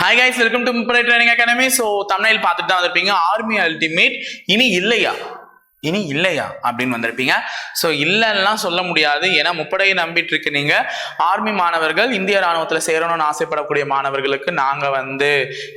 Hi guys welcome to முப்படை training academy so தமிழில் பார்த்துட்டு தான் வந்திருப்பீங்க. ஆர்மி அல்டிமேட் இனி இல்லையா? இனி இல்லையா அப்படின்னு வந்திருப்பீங்க. ஸோ இல்லைன்னா சொல்ல முடியாது. ஏன்னா முப்படையை நம்பிட்டு இருக்கு நீங்க ஆர்மி மாணவர்கள் இந்திய ராணுவத்தில் சேரணும்னு ஆசைப்படக்கூடிய மாணவர்களுக்கு நாங்க வந்து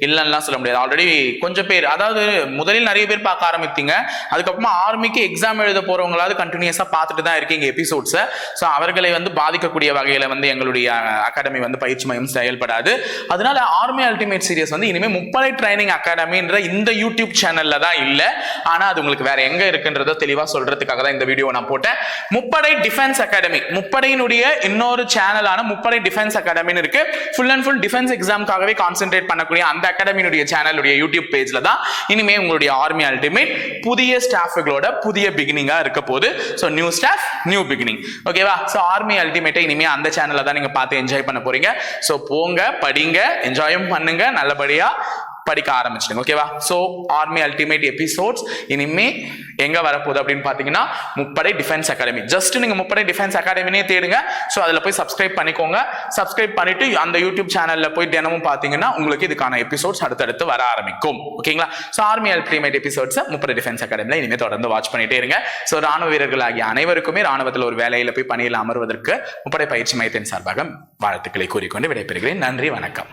இல்லைன்னா சொல்ல முடியாது. ஆல்ரெடி கொஞ்சம் பேர் அதாவது முதலில் நிறைய பேர் பார்க்க ஆரம்பித்தீங்க. அதுக்கப்புறமா ஆர்மிக்கு எக்ஸாம் எழுத போறவங்களாவது கண்டினியூஸாக பார்த்துட்டு தான் இருக்கீங்க எபிசோட்ஸை ஸோ அவர்களை வந்து பாதிக்கக்கூடிய வகையில் வந்து எங்களுடைய அகாடமி வந்து பயிற்சி மையம் செயல்படாது. அதனால ஆர்மி அல்டிமேட் சீரியஸ் வந்து இனிமேல் முப்படை ட்ரைனிங் அகாடமின்ற இந்த யூடியூப் சேனல்ல தான் இல்லை. ஆனா அது உங்களுக்கு வேற எங்க இருக்குன்றத தெளிவா சொல்றதுக்காக தான் இந்த வீடியோ நான் போட்டேன். முப்படை டிஃபென்ஸ் அகாடமி முப்படையினுடைய இன்னொரு சேனலான முப்படை டிஃபென்ஸ் அகாடமின்னு இருக்கு. ஃபுல் அண்ட் ஃபுல் டிஃபென்ஸ் எக்ஸாம்காகவே கான்சென்ட்ரேட் பண்ணக்கூடிய அந்த அகாடமியினுடைய சேனலுடைய யூடியூப் பேஜ்ல தான் இனிமே உங்களுடைய ஆர்மி அல்டிமேட் புதிய ஸ்டாஃபுகளோட புதிய பிகினிங்கா இருக்க போது so new staff new beginning ஓகேவா ஸோ ஆர்மி அல்டிமேட்டை இனிமே அந்த சேனல்ல தான் நீங்க பார்த்து என்ஜாய் பண்ண போறீங்க. ஸோ போங்க படிங்க என்ஜாயும் பண்ணுங்க. நல்லபடியா படிக்க ஆரம்பிச்சிடுங்க ஓகேவா ஸோ ஆர்மி அல்டிமேட் எபிசோட்ஸ் இனிமே எங்க வரப்போகுது அப்படின்னு பார்த்தீங்கன்னா முப்படை டிஃபென்ஸ் அகாடமி ஜஸ்ட் நீங்க முப்படை டிஃபென்ஸ் அகாடமினே தேடுங்க. ஸோ அதில் போய் சப்ஸ்கிரைப் பண்ணிக்கோங்க. சப்ஸ்கிரைப் பண்ணிட்டு அந்த யூடியூப் சேனல்ல போய் தினமும் பார்த்தீங்கன்னா உங்களுக்கு இதுக்கான எபிசோட்ஸ் அடுத்தடுத்து வர ஆரம்பிக்கும். ஓகேங்களா ஸோ ஆர்மி அல்டிமேட் எபிசோட்ஸை முப்படை டிஃபென்ஸ் அகாடமியில் இனிமே தொடர்ந்து வாட்ச் பண்ணிட்டே இருங்க. ஸோ ராணுவ வீரர்கள் ஆகிய அனைவருக்குமே ராணுவத்தில் ஒரு வேலையில போய் பணியில் அமர்வதற்கு முப்படை பயிற்சி மையத்தின் சார்பாக வாழ்த்துக்களை கூறிக்கொண்டு விடைபெறுகிறேன். நன்றி வணக்கம்.